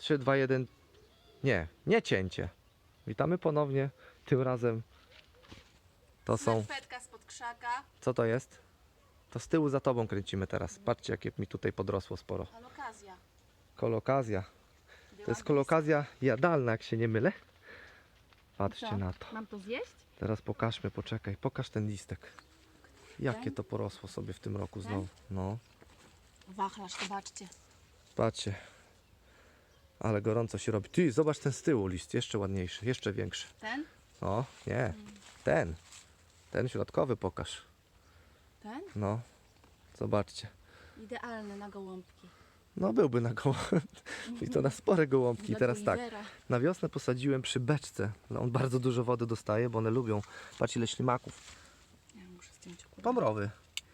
3, 2, 1. Nie, nie cięcie. Witamy ponownie. Tym razem to są. Skarpetka spod krzaka. Co to jest? To z tyłu za tobą kręcimy teraz. Patrzcie, jakie mi tutaj podrosło sporo. Alokazja. Kolokazja. Była To jest kolokazja jadalna, jak się nie mylę. Patrzcie na to. Mam to zjeść? Teraz pokażmy, poczekaj. Pokaż ten listek. Jakie Ten? to porosło sobie w tym roku znowu. No, Wachlarz, zobaczcie. patrzcie. Ale gorąco się robi. Ty, zobacz ten z tyłu list. Jeszcze ładniejszy, jeszcze większy. Ten? O, nie. Ten. Ten środkowy pokaż. Ten? No, zobaczcie. Idealny na gołąbki. No byłby na gołąbki. I to na spore gołąbki. Teraz tak. Na wiosnę posadziłem przy beczce. No, on bardzo dużo wody dostaje, bo one lubią. Patrz ile ślimaków. Ja muszę zdjąć okulary. Pomrowy.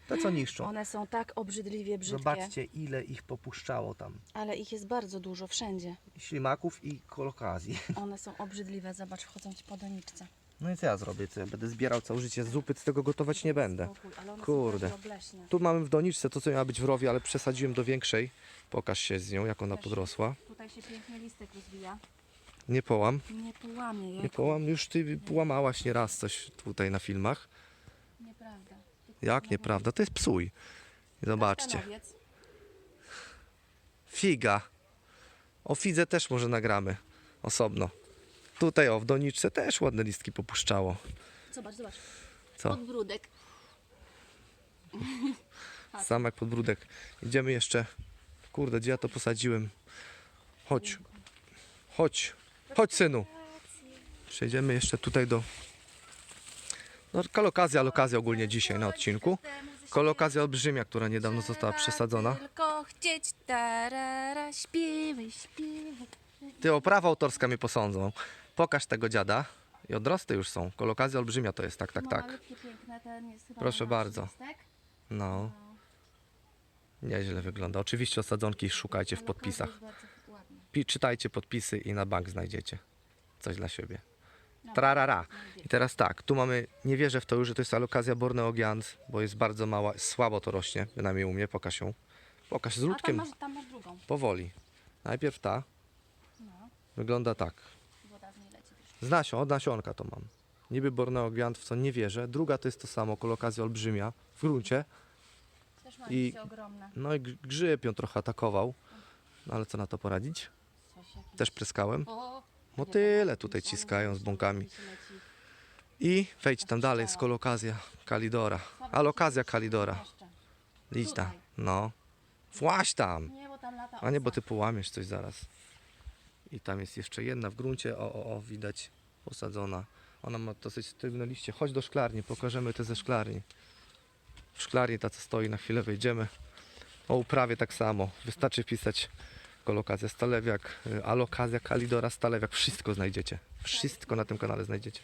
Te co niszczą. One są tak obrzydliwie brzydkie. Zobaczcie ile ich popuszczało tam. Ale ich jest bardzo dużo wszędzie. Ślimaków i kolokazji. One są obrzydliwe. Zobacz, wchodzą ci po doniczce. No i co ja zrobię? Co ja będę zbierał całe życie zupy, z tego gotować nie będę. Kurde. Tu mamy w doniczce to co miała być w rowie, ale przesadziłem do większej. Pokaż się z nią, jak ona podrosła. Tutaj się pięknie listek rozwija. Nie połam. Nie połamie. Nie połam. Już ty połamałaś nieraz coś tutaj na filmach. Nieprawda. Jak nieprawda? To jest psuj. Zobaczcie. Figa. O fidze też może nagramy osobno. Tutaj o, w doniczce też ładne listki popuszczało. Zobacz, zobacz. Co? Podbródek. Sam jak podbródek. Idziemy jeszcze. Kurde, gdzie ja to posadziłem? Chodź. Chodź. Chodź, synu. Przejdziemy jeszcze tutaj do... No, kolokazja, alokazja ogólnie dzisiaj na odcinku. Kolokazja olbrzymia, która niedawno została przesadzona. Tylko chcieć tarara, śpiewaj, śpiewaj. Ty o prawa autorska mnie posądzą. Pokaż tego dziada. I odrosty już są. Kolokazja olbrzymia to jest, tak, tak, tak. Jest chyba Proszę bardzo. listek. No, nieźle wygląda. Oczywiście osadzonki szukajcie w podpisach. Pi- Czytajcie podpisy i na bank znajdziecie coś dla siebie. Trarara. I teraz tak, tu mamy, nie wierzę w to już, że to jest alokazja Borneo Giant, bo jest bardzo mała, słabo to rośnie, bynajmniej u mnie, pokaż ją. Pokaż z A tam ludkiem, masz, tam masz drugą. powoli. Najpierw ta, No, wygląda tak. woda z niej leci. wiesz. Z nasion, od nasionka to mam. Niby Borneo Giant, w co nie wierzę. Druga to jest to samo, kolokazja olbrzymia, w gruncie. Też ma I- ogromne. No i gr- grzyb ją trochę atakował. No ale co na to poradzić? Coś jakiś... Też pryskałem. O, Motyle tutaj ciskają z bąkami. I wejdź tam dalej, z kolokazja Kalidora. Alokazja Kalidora. Idź tam. No. Właź tam. A nie, bo ty połamiesz coś zaraz. I tam jest jeszcze jedna w gruncie. O, o, o, widać posadzona. Ona ma dosyć sztywne liście. Chodź do szklarni, pokażemy te ze szklarni. W szklarni ta, co stoi, na chwilę wejdziemy. O uprawie tak samo. Wystarczy wpisać kolokazja Stalewiak, y, alokazja Kalidora Stalewiak. Wszystko znajdziecie. Wszystko na tym kanale znajdziecie.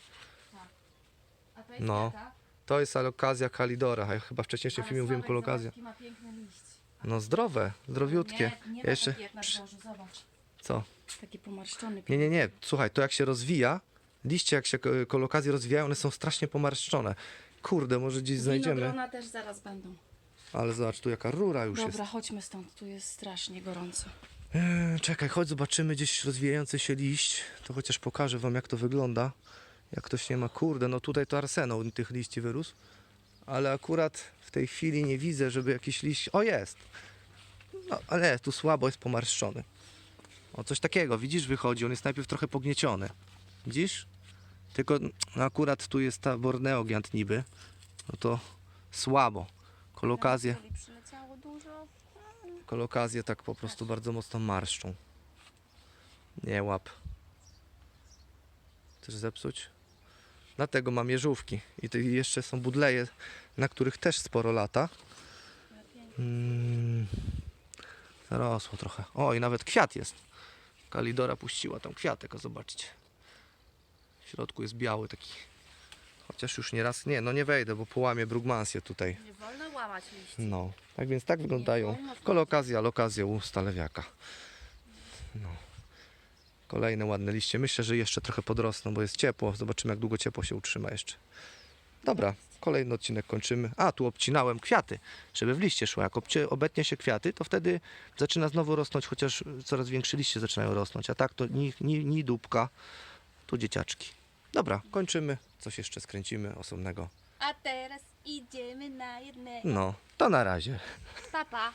A to jest No. jaka? To jest alokazja Kalidora. A ja chyba w wcześniejszym Ale filmie mówiłem Sławek, kolokazja. zobacz, jaki ma piękny liść. No zdrowe, zdrowiutkie. Nie, nie Ja ma jeszcze... taki jak na dworzu, zobacz. Co? Taki pomarszczony. Nie, nie, nie. Słuchaj, to jak się rozwija, liście jak się ko- kolokazje rozwijają, one są strasznie pomarszczone. Kurde, może gdzieś znajdziemy. Winogrona też zaraz będą. Ale zobacz, tu jaka rura już Dobra, jest. chodźmy stąd, tu jest strasznie gorąco. Eee, czekaj, chodź zobaczymy gdzieś rozwijający się liść. To chociaż pokażę wam jak to wygląda. Jak ktoś nie ma, kurde, no tutaj to arsenał tych liści wyrósł. Ale akurat w tej chwili nie widzę, żeby jakiś liść... O, jest! No, ale tu słabo jest pomarszczony. O, coś takiego, widzisz, wychodzi. On jest najpierw trochę pognieciony. Widzisz? Tylko no, akurat tu jest ta Borneo niby. No to słabo. Kolokazje. Kolokazje tak po prostu bardzo mocno marszczą. Nie łap. Chcesz zepsuć? Dlatego mam jeżówki. I jeszcze są budleje, na których też sporo lata. Mm, zarosło trochę. O, i nawet kwiat jest. Kalidora puściła tam kwiatek, o zobaczcie. W środku jest biały taki. Chociaż już nie raz, nie, no nie wejdę, bo połamię brugmansję tutaj. Nie wolno łamać liści. No, tak więc tak wyglądają kolokazja, lokazja u Stalewiaka. No. Kolejne ładne liście. Myślę, że jeszcze trochę podrosną, bo jest ciepło. Zobaczymy, jak długo ciepło się utrzyma jeszcze. Dobra, kolejny odcinek kończymy. A, tu obcinałem kwiaty, żeby w liście szło. Jak obcie, obetnie się kwiaty, to wtedy zaczyna znowu rosnąć, chociaż coraz większe liście zaczynają rosnąć. A tak to ni, ni, ni dupka, tu dzieciaczki. Dobra, kończymy. Coś jeszcze skręcimy osobnego. A teraz idziemy na jednego. No, to na razie. Papa.